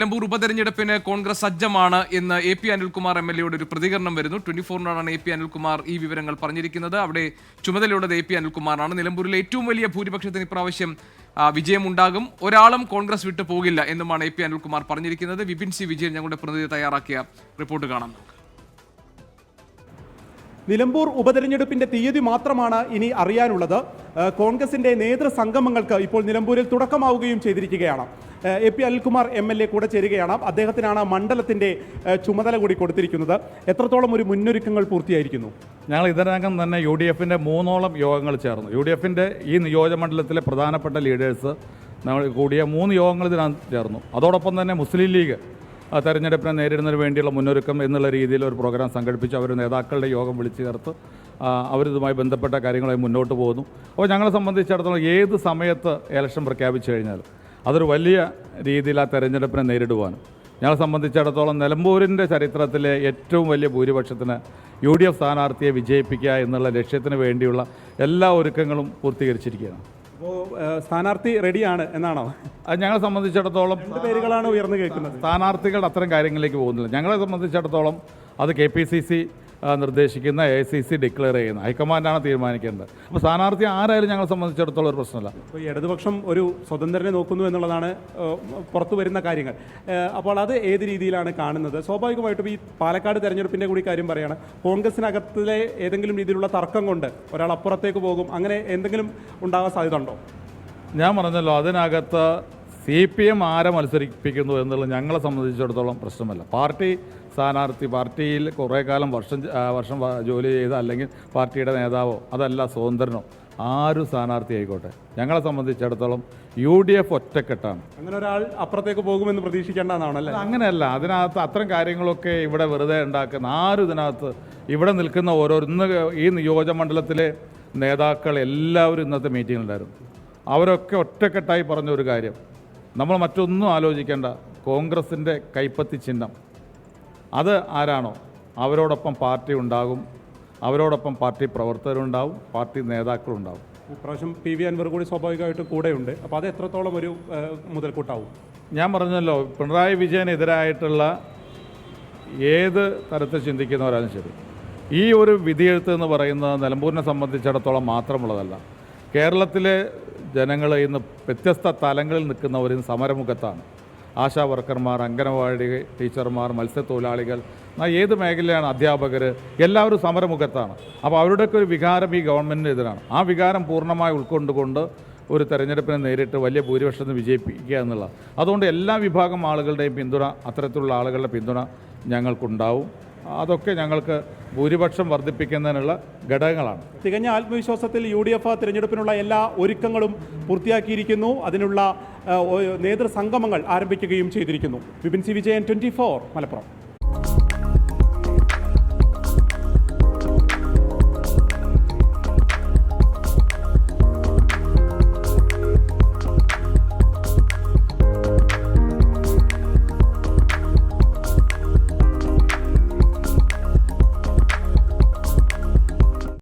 നിലമ്പൂർ ഉപതെരഞ്ഞെടുപ്പിന് കോൺഗ്രസ് സജ്ജമാണ് എന്ന് A P Anilkumar M L എയുടെ ഒരു പ്രതികരണം വരുന്നു. ട്വന്റി ഫോറിനോടാണ് എ പി അനിൽകുമാർ ഈ വിവരങ്ങൾ പറഞ്ഞിരിക്കുന്നത്. അവിടെ ചുമതലയുള്ളത് എ പി അനിൽകുമാറാണ്. നിലമ്പൂരിലെ ഏറ്റവും വലിയ ഭൂരിപക്ഷത്തിന് ഇപ്രാവശ്യം വിജയമുണ്ടാകും. ഒരാളും കോൺഗ്രസ് വിട്ടു പോകില്ല എന്നുമാണ് എ പി അനിൽകുമാർ പറഞ്ഞിരിക്കുന്നത്. വിപിൻ സി വിജയൻ ഞങ്ങളുടെ പ്രതിനിധി തയ്യാറാക്കിയ റിപ്പോർട്ട് കാണാം. നിലമ്പൂർ ഉപതെരഞ്ഞെടുപ്പിന്റെ തീയതി മാത്രമാണ് ഇനി അറിയാനുള്ളത്. കോൺഗ്രസിന്റെ നേതൃസംഗമങ്ങൾക്ക് ഇപ്പോൾ നിലമ്പൂരിൽ തുടക്കമാവുകയും ചെയ്തിരിക്കുകയാണ്. A P Anilkumar M L A കൂടെ ചേരുകയാണ്. അദ്ദേഹത്തിനാണ് മണ്ഡലത്തിന്റെ ചുമതല കൂടി കൊടുത്തിരിക്കുന്നത്. എത്രത്തോളം ഒരു മുന്നൊരുക്കങ്ങൾ പൂർത്തിയായിരിക്കുന്നു? ഞങ്ങൾ ഇതിനകം തന്നെ യു ഡി എഫിന്റെ മൂന്നോളം യോഗങ്ങൾ ചേർന്നു. യു ഡി എഫിന്റെ ഈ നിയോജകമണ്ഡലത്തിലെ പ്രധാനപ്പെട്ട ലീഡേഴ്സ് നമ്മൾ കൂടിയ മൂന്ന് യോഗങ്ങൾ ഇതിനകത്ത് ചേർന്നു. അതോടൊപ്പം തന്നെ മുസ്ലിം ലീഗ് തെരഞ്ഞെടുപ്പിനെ നേരിടുന്നതിന് വേണ്ടിയുള്ള മുന്നൊരുക്കം എന്നുള്ള രീതിയിൽ ഒരു പ്രോഗ്രാം സംഘടിപ്പിച്ച്. അവർ നേതാക്കളുടെ യോഗം വിളിച്ചു ചേർത്ത് അവരിതുമായി ബന്ധപ്പെട്ട കാര്യങ്ങളുമായി മുന്നോട്ട് പോകുന്നു. അപ്പോൾ ഞങ്ങളെ സംബന്ധിച്ചിടത്തോളം ഏത് സമയത്ത് ഇലക്ഷൻ പ്രഖ്യാപിച്ചു കഴിഞ്ഞാൽ അതൊരു വലിയ രീതിയിൽ ആ തെരഞ്ഞെടുപ്പിനെ നേരിടുവാനും. ഞങ്ങളെ സംബന്ധിച്ചിടത്തോളം നിലമ്പൂരിന്റെ ചരിത്രത്തിലെ ഏറ്റവും വലിയ ഭൂരിപക്ഷത്തിന് യു ഡി എഫ് സ്ഥാനാർത്ഥിയെ വിജയിപ്പിക്കുക എന്നുള്ള ലക്ഷ്യത്തിന് വേണ്ടിയുള്ള എല്ലാ ഒരുക്കങ്ങളും പൂർത്തീകരിച്ചിരിക്കുകയാണ്. അപ്പോൾ സ്ഥാനാർത്ഥി റെഡിയാണ് എന്നാണോ? അത് ഞങ്ങളെ സംബന്ധിച്ചിടത്തോളം പേരുകളാണ് ഉയർന്നു കേൾക്കുന്നത്? സ്ഥാനാർത്ഥികൾ അത്തരം കാര്യങ്ങളിലേക്ക് പോകുന്നില്ല. ഞങ്ങളെ സംബന്ധിച്ചിടത്തോളം അത് കെ പി സി സി നിർദ്ദേശിക്കുന്ന എ സി സി ഡിക്ലെയർ ചെയ്യുന്ന. ഹൈക്കമാൻഡാണ് തീരുമാനിക്കേണ്ടത്. അപ്പോൾ സ്ഥാനാർത്ഥി ആരായാലും ഞങ്ങളെ സംബന്ധിച്ചിടത്തോളം ഒരു പ്രശ്നമല്ല. അപ്പോൾ ഇടതുപക്ഷം ഒരു സ്വതന്ത്രനെ നോക്കുന്നു എന്നുള്ളതാണ് പുറത്തു വരുന്ന കാര്യങ്ങൾ. അപ്പോൾ അത് ഏത് രീതിയിലാണ് കാണുന്നത്? സ്വാഭാവികമായിട്ടും ഈ പാലക്കാട് തെരഞ്ഞെടുപ്പിന്റെ കൂടി കാര്യം പറയുകയാണ് കോൺഗ്രസിനകത്തിലെ ഏതെങ്കിലും രീതിയിലുള്ള തർക്കം കൊണ്ട് ഒരാൾ അപ്പുറത്തേക്ക് പോകും. അങ്ങനെ എന്തെങ്കിലും ഉണ്ടാകാൻ സാധ്യത ഉണ്ടോ ഞാൻ പറഞ്ഞല്ലോ അതിനകത്ത് സി പി എം ആരെ മത്സരിപ്പിക്കുന്നു എന്നുള്ളത് ഞങ്ങളെ സംബന്ധിച്ചിടത്തോളം പ്രശ്നമല്ല. പാർട്ടി സ്ഥാനാർത്ഥി പാർട്ടിയിൽ കുറേ കാലം വർഷം വർഷം ജോലി ചെയ്ത അല്ലെങ്കിൽ പാർട്ടിയുടെ നേതാവോ അതല്ല സ്വതന്ത്രനോ ആരും സ്ഥാനാർത്ഥി ആയിക്കോട്ടെ. ഞങ്ങളെ സംബന്ധിച്ചിടത്തോളം യു ഡി എഫ് ഒറ്റക്കെട്ടാണ്. അങ്ങനെ ഒരാൾ അപ്പുറത്തേക്ക് പോകുമെന്ന് പ്രതീക്ഷിക്കേണ്ടതാണല്ലേ അല്ലേ? അങ്ങനെയല്ല അതിനകത്ത് അത്തരം കാര്യങ്ങളൊക്കെ ഇവിടെ വെറുതെ ഉണ്ടാക്കുന്ന ആരും ഇതിനകത്ത് ഇവിടെ നിൽക്കുന്ന ഓരോ ഇന്ന് ഈ നിയോജകമണ്ഡലത്തിലെ നേതാക്കൾ എല്ലാവരും ഇന്നത്തെ മീറ്റിങ്ങിലുണ്ടായിരുന്നു. അവരൊക്കെ ഒറ്റക്കെട്ടായി പറഞ്ഞ ഒരു കാര്യം നമ്മൾ മറ്റൊന്നും ആലോചിക്കേണ്ട കോൺഗ്രസിന്റെ കൈപ്പത്തി ചിഹ്നം. അത് ആരാണോ? അവരോടൊപ്പം പാർട്ടി ഉണ്ടാകും. അവരോടൊപ്പം പാർട്ടി പ്രവർത്തകരുണ്ടാവും പാർട്ടി നേതാക്കളുണ്ടാവും. ഇപ്രാവശ്യം പി വി അൻവർ കൂടി സ്വാഭാവികമായിട്ട് കൂടെയുണ്ട്. അപ്പോൾ അത് എത്രത്തോളം ഒരു മുതൽക്കൂട്ടാവും? ഞാൻ പറഞ്ഞല്ലോ പിണറായി വിജയനെതിരായിട്ടുള്ള ഏത് തരത്തിൽ ചിന്തിക്കുന്നവരാലും ശരി. ഈ ഒരു വിധിയെഴുത്ത് എന്ന് പറയുന്നത് നിലമ്പൂരിനെ സംബന്ധിച്ചിടത്തോളം മാത്രമുള്ളതല്ല. കേരളത്തിലെ ജനങ്ങൾ ഇന്ന് വ്യത്യസ്ത തലങ്ങളിൽ നിൽക്കുന്നവരും സമരമുഖത്താണ്. ആശാ വർക്കർമാർ അംഗനവാടി ടീച്ചർമാർ മത്സ്യത്തൊഴിലാളികൾ ഏത് മേഖലയാണ് അധ്യാപകർ എല്ലാവരും സമരമുഖത്താണ്. അപ്പോൾ അവരുടെയൊക്കെ ഒരു വികാരം ഈ ഗവൺമെന്റിനെതിരാണ് ആ വികാരം പൂർണമായി ഉൾക്കൊണ്ടുകൊണ്ട് ഒരു തെരഞ്ഞെടുപ്പിനെ നേരിട്ട് വലിയ ഭൂരിപക്ഷത്തിന് വിജയിപ്പിക്കുക എന്നുള്ളത് അതുകൊണ്ട് എല്ലാ വിഭാഗം ആളുകളുടെയും പിന്തുണ അത്തരത്തിലുള്ള ആളുകളുടെ പിന്തുണ ഞങ്ങൾക്കുണ്ടാവും. അതൊക്കെ ഞങ്ങൾക്ക് ഭൂരിപക്ഷം വർദ്ധിപ്പിക്കുന്നതിനുള്ള ഘടകങ്ങളാണ്. തികഞ്ഞ ആത്മവിശ്വാസത്തിൽ യു ഡി എഫ് തിരഞ്ഞെടുപ്പിനുള്ള എല്ലാ ഒരുക്കങ്ങളും പൂർത്തിയാക്കിയിരിക്കുന്നു. അതിനുള്ള നേതൃസംഗമങ്ങൾ ആരംഭിക്കുകയും ചെയ്തിരിക്കുന്നു. Vipin C Vijayan twenty Malappuram.